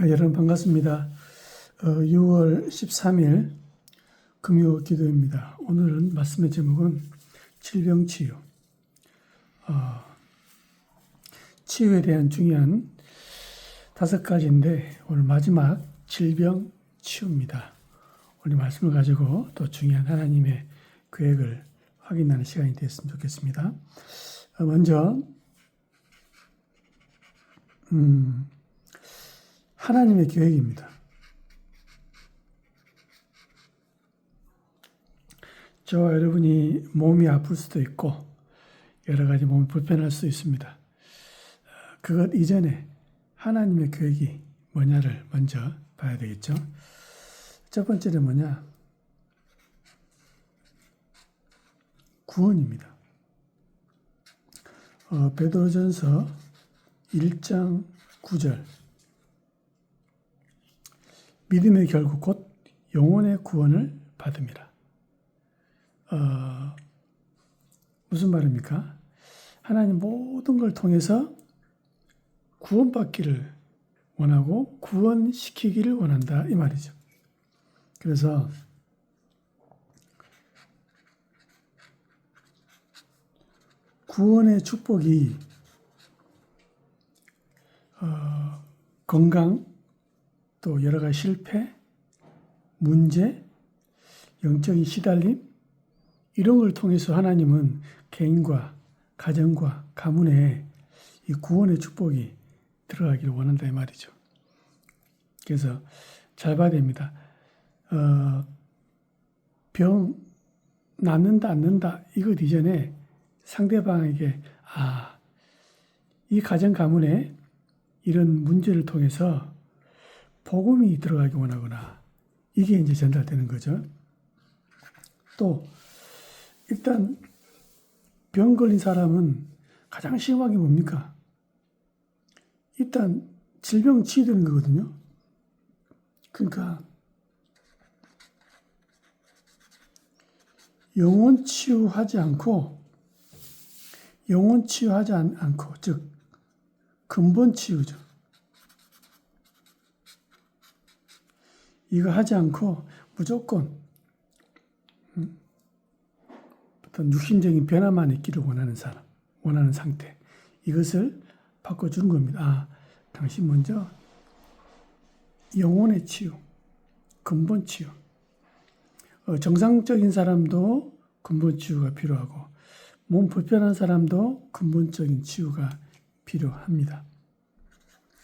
아, 여러분 반갑습니다. 어, 6월 13일 금요 기도입니다. 오늘은 말씀의 제목은 질병 치유. 어, 치유에 대한 중요한 다섯 가지인데 오늘 마지막 질병 치유입니다. 오늘 말씀을 가지고 또 중요한 하나님의 계획을 확인하는 시간이 됐으면 좋겠습니다. 어, 먼저 음, 하나님의 계획입니다. 저와 여러분이 몸이 아플 수도 있고 여러 가지 몸이 불편할 수 있습니다. 어, 그것 이전에 하나님의 계획이 뭐냐를 먼저 봐야 되겠죠. 첫 번째는 뭐냐? 구원입니다. 어, 베드로전서 1장 9절 믿음의 결국 곧 영혼의 구원을 받음이라. 어, 무슨 말입니까? 하나님 모든 걸 통해서 구원받기를 원하고 구원시키기를 원한다 이 말이죠. 그래서 구원의 축복이 어, 건강 또 여러 가지 실패, 문제, 영적인 시달림 이런 걸 통해서 하나님은 개인과 가정과 가문에 이 구원의 축복이 들어가기를 원한다 이 말이죠. 그래서 잘 봐야 됩니다. 어, 병 낫는다 않는다 이것 이전에 상대방에게 아, 이 가정 가문에 이런 문제를 통해서 복음이 들어가기 원하거나 이게 이제 전달되는 거죠. 또 일단 병 걸린 사람은 가장 심한 게 뭡니까? 일단 질병 치유되는 거거든요. 그러니까 영혼 치유하지 않고 영혼 치유하지 않, 않고 즉 근본 치유죠. 이거 하지 않고 무조건 음, 어떤 육신적인 변화만 있기를 원하는 사람, 원하는 상태 이것을 바꿔주는 겁니다. 아, 당신 먼저 영혼의 치유, 근본 치유. 어, 정상적인 사람도 근본 치유가 필요하고 몸 불편한 사람도 근본적인 치유가 필요합니다.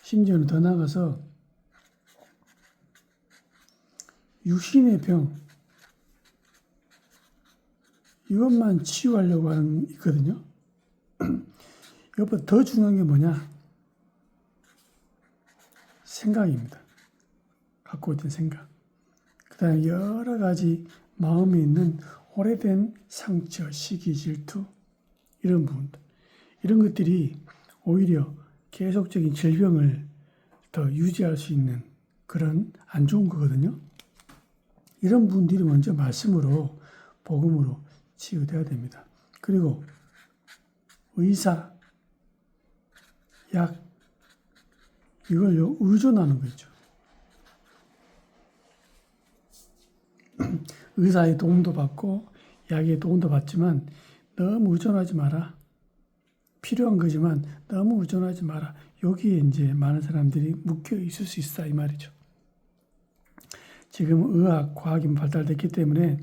심지어는 더 나아가서 육신의 병 이것만 치유하려고 하는 있거든요. 이것보다 더 중요한 게 뭐냐? 생각입니다. 갖고 있던 생각. 그 다음에 여러 가지 마음에 있는 오래된 상처, 시기, 질투, 이런 부분들. 이런 것들이 오히려 계속적인 질병을 더 유지할 수 있는 그런 안 좋은 거거든요. 이런 분들이 먼저 말씀으로, 복음으로 치유돼야 됩니다. 그리고 의사, 약, 이걸요, 의존하는 거죠. 의사의 도움도 받고, 약의 도움도 받지만, 너무 의존하지 마라. 필요한 거지만, 너무 의존하지 마라. 여기에 이제 많은 사람들이 묶여 있을 수 있다, 이 말이죠. 지금 의학, 과학이 발달됐기 때문에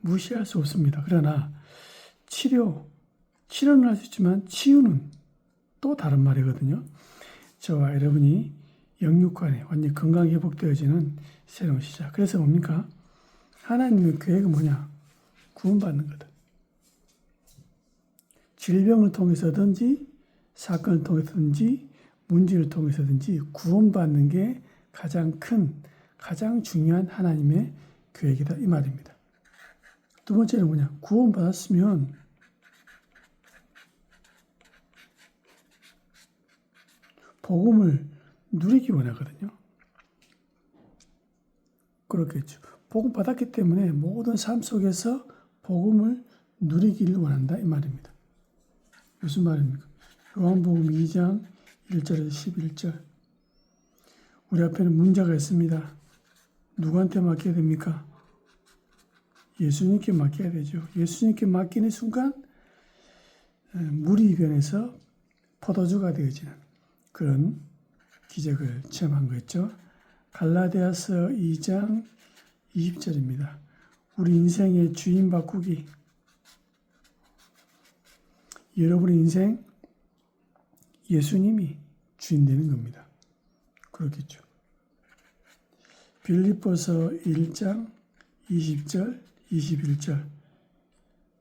무시할 수 없습니다. 그러나 치료, 치료는 할 수 있지만 치유는 또 다른 말이거든요. 저와 여러분이 영육간에 완전히 건강 회복되어지는 새로운 시작. 그래서 뭡니까? 하나님의 계획은 뭐냐? 구원받는 거다. 질병을 통해서든지 사건을 통해서든지 문제를 통해서든지 구원받는 게 가장 큰 가장 중요한 하나님의 계획이다 이 말입니다. 두 번째는 뭐냐? 구원받았으면 복음을 누리기 원하거든요. 그렇겠죠. 복음 받았기 때문에 모든 삶 속에서 복음을 누리기를 원한다 이 말입니다. 무슨 말입니까? 요한복음 2장 1절에서 11절 우리 앞에는 문제가 있습니다. 누구한테 맡겨야 됩니까? 예수님께 맡겨야 되죠. 예수님께 맡기는 순간 에, 물이 변해서 포도주가 되어지는 그런 기적을 체험한 거였죠. 갈라디아서 2장 20절입니다. 우리 인생의 주인 바꾸기. 여러분의 인생 예수님이 주인 되는 겁니다. 그렇겠죠. 빌립보서 1장 20절 21절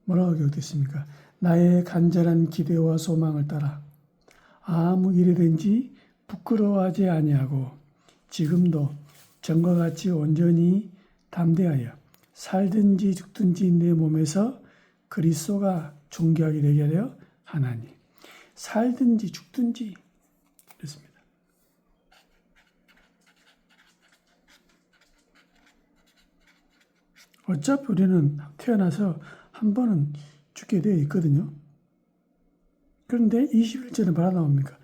뭐라고 기록됐습니까? 나의 간절한 기대와 소망을 따라 아무 일이든지 부끄러워하지 아니하고 지금도 전과 같이 온전히 담대하여 살든지 죽든지 내 몸에서 그리스도가 존귀하게 되게 하려 하나니 살든지 죽든지 그렇습니다. 어차피 우리는 태어나서 한 번은 죽게 되어 있거든요. 그런데 21절에 뭐라 나옵니까?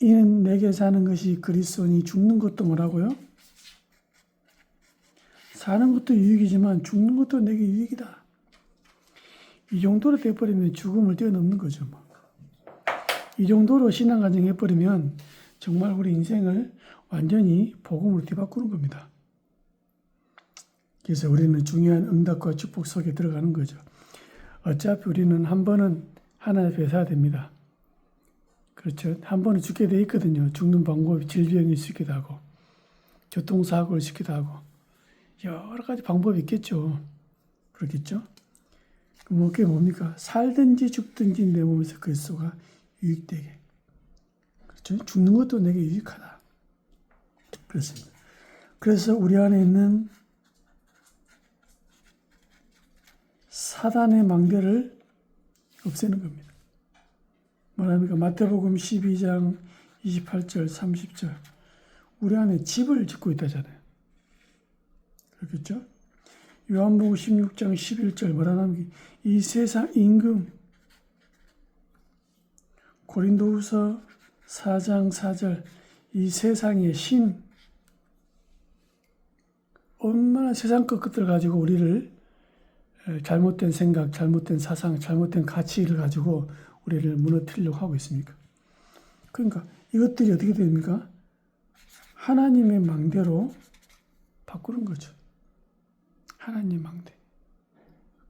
이는 내게 사는 것이 그리스도니 죽는 것도 뭐라고요? 사는 것도 유익이지만 죽는 것도 내게 유익이다. 이 정도로 돼버리면 죽음을 뛰어넘는 거죠. 뭐. 이 정도로 신앙 가정 해버리면 정말 우리 인생을 완전히 복음으로 뒤바꾸는 겁니다. 그래서 우리는 중요한 응답과 축복 속에 들어가는 거죠. 어차피 우리는 한 번은 앞에 서야 됩니다. 그렇죠. 한 번은 죽게 돼 있거든요. 죽는 방법이 질병이 있기도 하고, 교통사고를 시기도 하고, 여러 가지 방법이 있겠죠. 그렇겠죠. 그럼 그게 뭡니까? 살든지 죽든지 내 몸에서 그리스도가 유익되게. 그렇죠. 죽는 것도 내게 유익하다. 그렇습니다. 그래서 우리 안에 있는 사단의 망대를 없애는 겁니다. 뭐랍니까? 마태복음 12장 28절, 30절. 우리 안에 집을 짓고 있다잖아요. 그렇겠죠? 요한복음 16장 11절 뭐라 하면 이 세상 임금 고린도후서 4장 4절 이 세상의 신 얼마나 세상 것들 가지고 우리를 잘못된 생각, 잘못된 사상, 잘못된 가치를 가지고 우리를 무너뜨리려고 하고 있습니까? 그러니까 이것들이 어떻게 됩니까? 하나님의 망대로 바꾸는 거죠. 하나님 망대.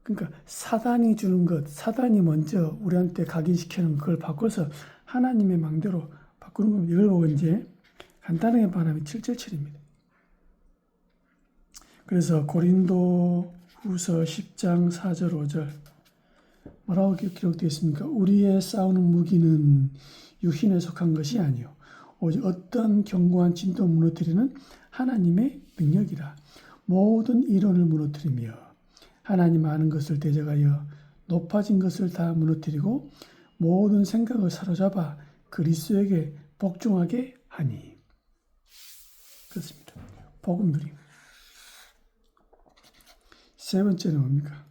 그러니까 사단이 주는 것, 사단이 먼저 우리한테 각인시키는 그걸 바꿔서 하나님의 망대로 바꾸는 겁니다. 이걸 보고 이제 간단하게 말하면 777입니다. 그래서 고린도 후서 10장 4절 5절 뭐라고 기록되어 있습니까? 우리의 싸우는 무기는 육신에 속한 것이 아니요 오직 어떤 견고한 진도 무너뜨리는 하나님의 능력이라 모든 이론을 무너뜨리며 하나님 아는 것을 대적하여 높아진 것을 다 무너뜨리고 모든 생각을 사로잡아 그리스도에게 복종하게 하니 그렇습니다. 복음 누림. 세 번째는 뭡니까?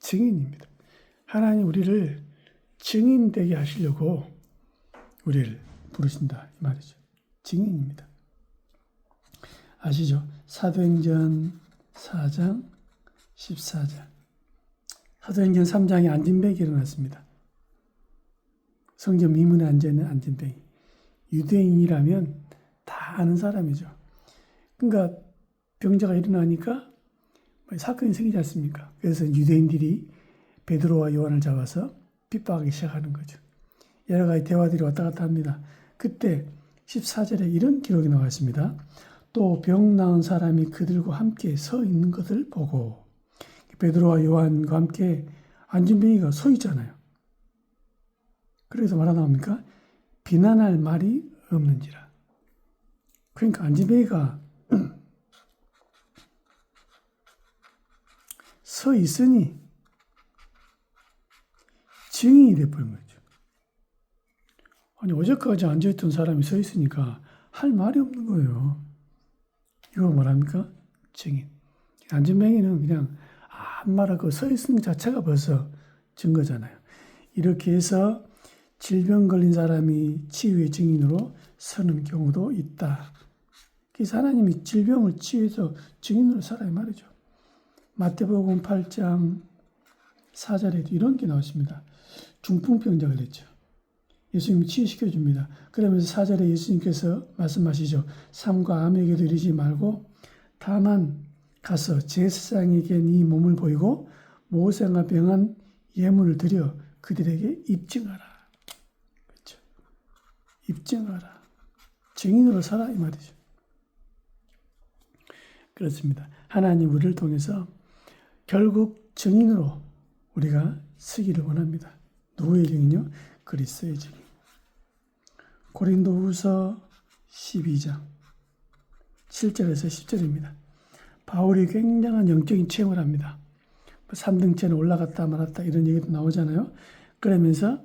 증인입니다. 하나님 우리를 증인 되게 하시려고 우리를 부르신다 이 말이죠. 증인입니다. 아시죠? 사도행전 4장 14절. 사도행전 3장에 안진뱅이 일어났습니다. 성전 미문에 앉아있는 안진뱅이. 유대인이라면 다 아는 사람이죠. 그러니까 병자가 일어나니까 사건이 생기지 않습니까? 그래서 유대인들이 베드로와 요한을 잡아서 핍박하기 시작하는 거죠. 여러 가지 대화들이 왔다 갔다 합니다. 그때 14절에 이런 기록이 나와 있습니다. 또 병 나은 사람이 그들과 함께 서 있는 것을 보고 베드로와 요한과 함께 안진뱅이가 서 있잖아요. 그래서 뭐라 나옵니까? 비난할 말이 없는지라. 그러니까 안진뱅이가 서 있으니 증인이 돼버린 거죠. 아니, 어제까지 앉아있던 사람이 서 있으니까 할 말이 없는 거예요. 이거 뭐랍니까? 증인. 안전뱅이는 그냥 안 말하고 서 있는 자체가 벌써 증거잖아요. 이렇게 해서 질병 걸린 사람이 치유의 증인으로 서는 경우도 있다. 그래서 하나님이 질병을 치유해서 증인으로 살아야 말이죠. 마태복음 8장 4절에도 이런 게 나왔습니다. 중풍병자 걸렸죠. 예수님이 치유시켜 줍니다. 그러면서 4절에 예수님께서 말씀하시죠. 삶과 암에게도 이르지 말고 다만 가서 제사장에게 네 몸을 보이고 모세가 병한 예물을 드려 그들에게 입증하라. 그렇죠. 입증하라. 증인으로 살아 이 말이죠. 그렇습니다. 하나님 우리를 통해서 결국 증인으로 우리가 쓰기를 원합니다. 누구의 증인요? 그리스도의 증인. 고린도후서 12장 7절에서 10절입니다. 바울이 굉장한 영적인 체험을 합니다. 3등째는 올라갔다 말았다 이런 얘기도 나오잖아요. 그러면서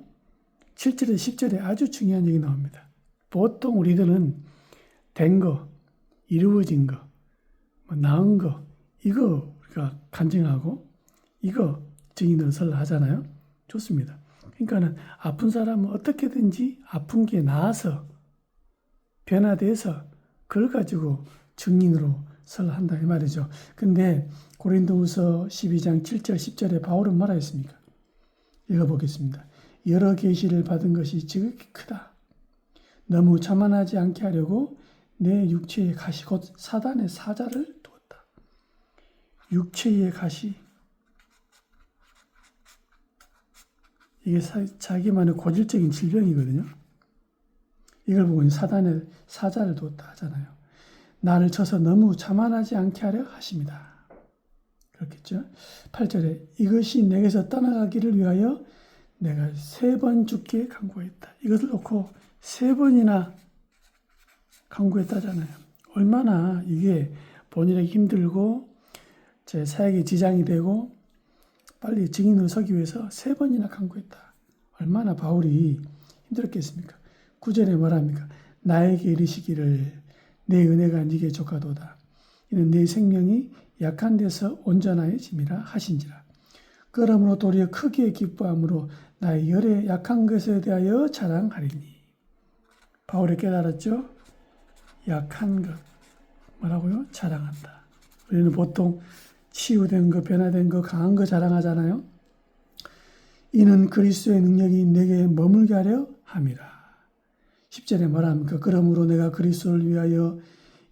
7절에 10절에 아주 중요한 얘기 나옵니다. 보통 우리들은 된 거, 이루어진 거, 뭐 나은 거, 이거 우리가 간증하고 이거 증인으로 설라 하잖아요. 좋습니다. 그러니까는 아픈 사람은 어떻게든지 아픈 게 나아서 변화돼서 그걸 가지고 증인으로 설라 한다 이 말이죠. 근데 고린도후서 12장 7절 10절에 바울은 뭐라 했습니까? 읽어보겠습니다. 여러 계시를 받은 것이 지극히 크다. 너무 자만하지 않게 하려고 내 육체의 가시 곧 사단의 사자를. 육체의 가시 이게 사, 자기만의 고질적인 질병이거든요. 이걸 보고 사단의 사자를 두었다 하잖아요. 나를 쳐서 너무 자만하지 않게 하려 하십니다. 그렇겠죠? 8절에 이것이 내게서 떠나가기를 위하여 내가 세 번 죽게 강구했다. 이것을 놓고 세 번이나 강구했다잖아요. 얼마나 이게 본인에게 힘들고 제 사역에 지장이 되고 빨리 증인으로 서기 위해서 세 번이나 강구했다. 얼마나 바울이 힘들었겠습니까? 구절에 뭐랍니까? 나에게 이르시기를 내 은혜가 네게 족하도다. 이는 내 생명이 약한 데서 온전하여짐이라 하신지라. 그러므로 도리어 크게 기뻐함으로 나의 열에 약한 것에 대하여 자랑하리니. 바울이 깨달았죠? 약한 것. 뭐라고요? 자랑한다. 우리는 보통 치유된 거, 변화된 거, 강한 거 자랑하잖아요. 이는 그리스도의 능력이 내게 머물게 하려 함이라. 10절에 말합니까? 그러므로 내가 그리스도를 위하여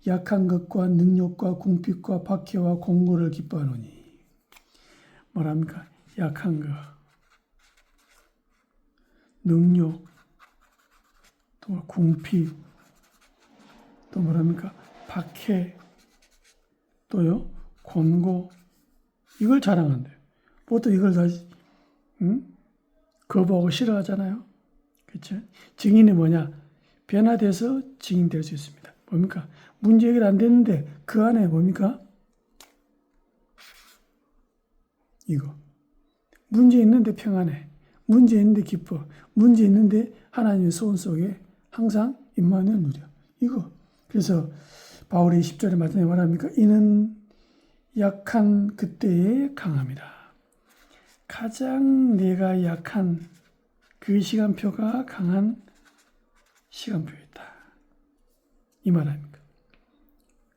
약한 것과 능력과 궁핍과 박해와 공고를 기뻐하노니. 뭐랍니까? 약한 것, 능력, 또 궁핍, 또 뭐랍니까? 박해, 또요, 권고, 이걸 자랑한대요. 보통 이걸 다, 응? 거부하고 싫어하잖아요. 그렇죠? 증인이 뭐냐? 변화돼서 증인될 수 있습니다. 뭡니까? 문제 해결 안 됐는데 그 안에 뭡니까? 이거. 문제 있는데 평안해. 문제 있는데 기뻐. 문제 있는데 하나님의 소원 속에 항상 임만을 누려. 이거. 그래서 바울이 10절에 말씀에 말합니까? 이는 약한 그때에 강함이라. 가장 내가 약한 그 시간표가 강한 시간표였다. 이 말 아닙니까?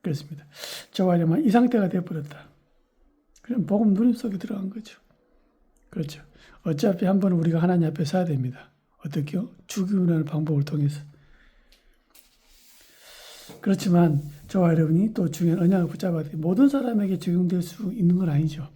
그렇습니다. 저와 이러면 이 상태가 되어버렸다. 그럼 복음 누림 속에 들어간 거죠. 그렇죠. 어차피 한 번은 우리가 하나님 앞에 서야 됩니다. 어떻게요? 죽이는 방법을 통해서. 그렇지만 저와 여러분이 또 중요한 언약을 붙잡아야 돼. 모든 사람에게 적용될 수 있는 건 아니죠.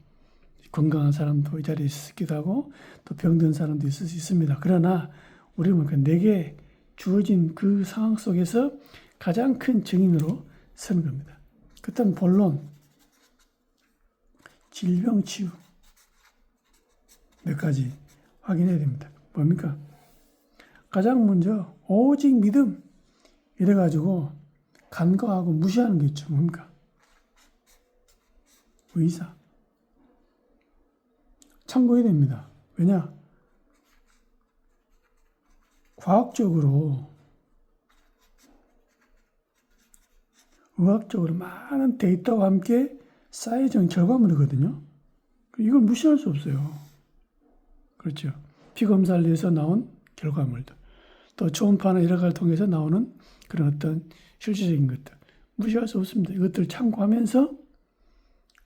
건강한 사람도 이 자리에 있기도 하고 또 병든 사람도 있을 수 있습니다. 그러나 우리는 그 내게 주어진 그 상황 속에서 가장 큰 증인으로 서는 겁니다. 그다음 본론, 질병 치유 몇 가지 확인해야 됩니다. 뭡니까? 가장 먼저 오직 믿음 이래가지고 간과하고 무시하는 게 있죠. 뭡니까? 의사. 참고해야 됩니다. 왜냐? 과학적으로 의학적으로 많은 데이터와 함께 쌓여진 결과물이거든요. 이걸 무시할 수 없어요. 그렇죠. 피 검사를 위해서 나온 결과물들. 또 초음파나 여러 가지를 통해서 나오는 그런 어떤 실질적인 것들. 무시할 수 없습니다. 이것들을 참고하면서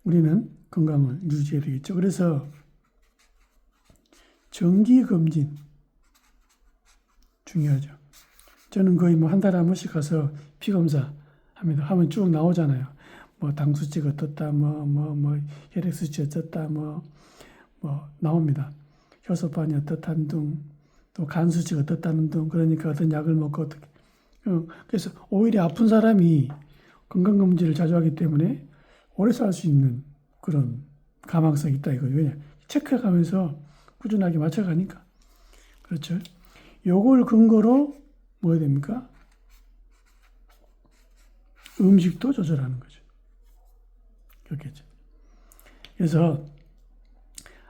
우리는 건강을 유지해야 되겠죠. 그래서 정기 검진 중요하죠. 저는 거의 뭐 한 달에 한 번씩 가서 피 검사 합니다. 하면 쭉 나오잖아요. 뭐 당수치가 어떻다, 뭐, 뭐, 뭐, 혈액 수치 어떻다, 뭐, 뭐, 나옵니다. 혈소판이 어떻다는 등, 또 간 수치가 어떻다는 등, 그러니까 어떤 약을 먹고 어떻게. 어, 그래서 오히려 아픈 사람이 건강검진을 자주 하기 때문에 오래 살 수 있는 그런 가망성이 있다 이거예요. 왜냐? 체크해 가면서 꾸준하게 맞춰가니까. 그렇죠. 요걸 근거로 뭐 해야 됩니까? 음식도 조절하는 거죠. 그렇겠죠. 그래서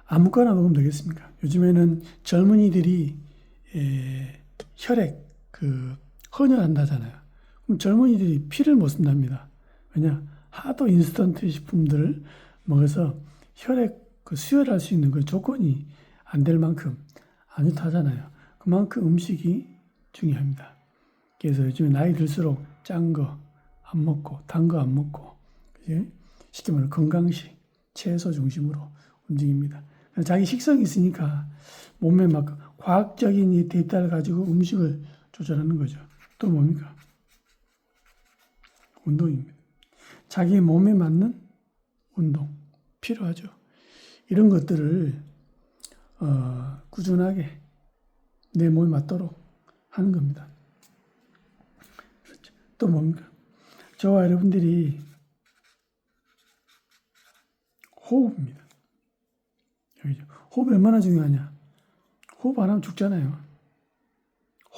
아무거나 먹으면 되겠습니까? 요즘에는 젊은이들이 에, 혈액 그 헌혈한다잖아요. 그럼 젊은이들이 피를 못 쓴답니다. 왜냐? 하도 인스턴트 식품들을 먹어서 혈액 그 수혈할 수 있는 그 조건이 안 될 만큼 안 좋다잖아요. 그만큼 음식이 중요합니다. 그래서 요즘에 나이 들수록 짠 거 안 먹고 단 거 안 먹고 그지? 쉽게 말해 건강식 채소 중심으로 움직입니다. 자기 식성이 있으니까 몸에 막 과학적인 이 데이터를 가지고 음식을 조절하는 거죠. 또 뭡니까? 운동입니다. 자기 몸에 맞는 운동 필요하죠. 이런 것들을 어, 꾸준하게 내 몸에 맞도록 하는 겁니다. 그렇죠. 또 뭡니까? 저와 여러분들이 호흡입니다. 여기죠. 호흡이 얼마나 중요하냐? 호흡 안 하면 죽잖아요.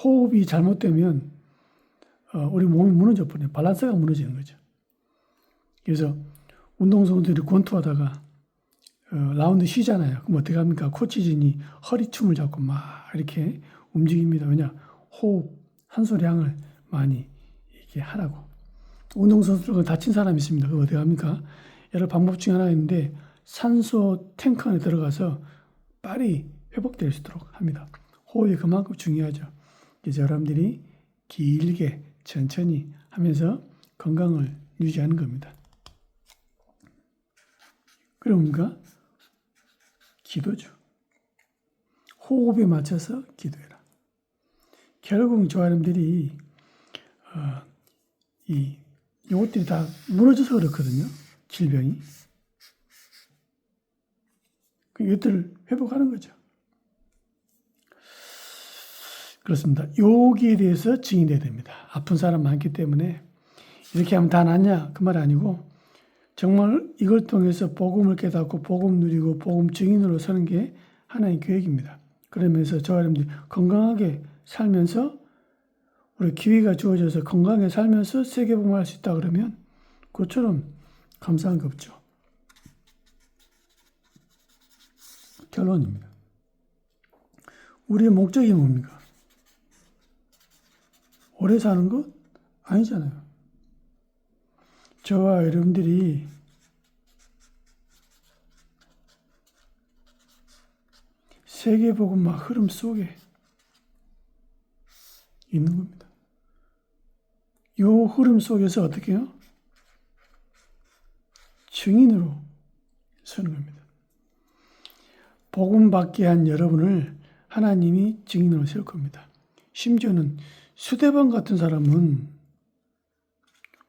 호흡이 잘못되면 어, 우리 몸이 무너져 버려요. 밸런스가 무너지는 거죠. 그래서 운동선수들이 권투하다가 어, 라운드 쉬잖아요. 그럼 어떻게 합니까? 코치진이 허리춤을 잡고 막 이렇게 움직입니다. 왜냐? 호흡, 한소량을 많이 이렇게 하라고. 운동선수들 다친 사람이 있습니다. 그거 어떻게 합니까? 여러 방법 중에 하나 있는데 산소 탱크 안에 들어가서 빨리 회복될 수 있도록 합니다. 호흡이 그만큼 중요하죠. 그래서 여러분들이 길게 천천히 하면서 건강을 유지하는 겁니다. 그러니까 기도죠. 호흡에 맞춰서 기도해라. 결국 저 사람들이 어, 이 이것들이 다 무너져서 그렇거든요. 질병이. 그 이것들을 회복하는 거죠. 그렇습니다. 여기에 대해서 증인돼야 됩니다. 아픈 사람 많기 때문에 이렇게 하면 다 낫냐 그 말 아니고 정말 이걸 통해서 복음을 깨닫고 복음 누리고 복음 증인으로 서는 게 하나의 계획입니다. 그러면서 저와 여러분들이 건강하게 살면서 우리 기회가 주어져서 건강하게 살면서 세계복음할 수 있다 그러면 그처럼 감사한 게 없죠. 결론입니다. 우리의 목적이 뭡니까? 오래 사는 것 아니잖아요. 저와 여러분들이 세계복음화 흐름 속에 있는 겁니다. 이 흐름 속에서 어떻게 해요? 증인으로 서는 겁니다. 복음 받게 한 여러분을 하나님이 증인으로 세울 겁니다. 심지어는 수대방 같은 사람은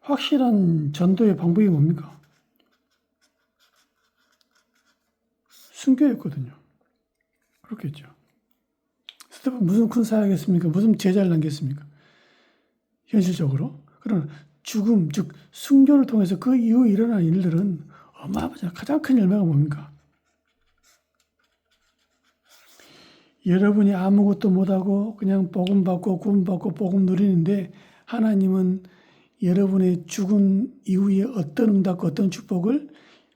확실한 전도의 방법이 뭡니까? 순교였거든요. 그렇겠죠. 수대방 무슨 큰 사역했습니까? 무슨 제자를 남겼습니까? 현실적으로. 그러나 죽음, 즉 순교를 통해서 그 이후에 일어난 일들은 어마어마한 가장 큰 열매가 뭡니까? 여러분이 아무것도 못하고 그냥 복음 받고 구원 받고 복음 누리는데 하나님은 여러분의 죽은 이후에 어떤 응답과 어떤 축복을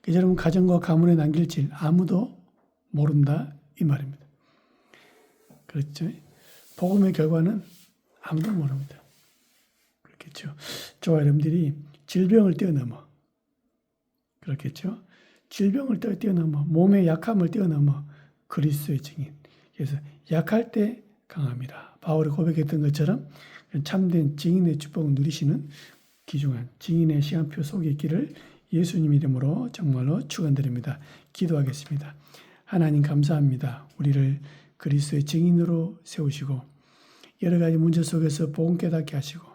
여러분 가정과 가문에 남길지 아무도 모른다 이 말입니다. 그렇죠? 복음의 결과는 아무도 모릅니다. 그렇겠죠. 저와 여러분들이 질병을 뛰어넘어 그렇겠죠. 질병을 뛰어넘어 몸의 약함을 뛰어넘어 그리스도의 증인. 그래서 약할 때 강합니다. 바울이 고백했던 것처럼 참된 증인의 축복을 누리시는 귀중한 증인의 시간표 속에 있기를 예수님 이름으로 정말로 축원드립니다. 기도하겠습니다. 하나님 감사합니다. 우리를 그리스도의 증인으로 세우시고 여러 가지 문제 속에서 복음 깨닫게 하시고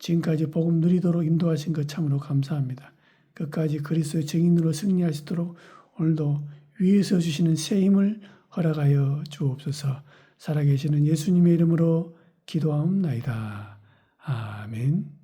지금까지 복음 누리도록 인도하신 것 참으로 감사합니다. 끝까지 그리스도의 증인으로 있도록 오늘도 위에서 주시는 새 힘을 허락하여 주옵소서. 살아계시는 예수님의 이름으로 기도하옵나이다. 아멘.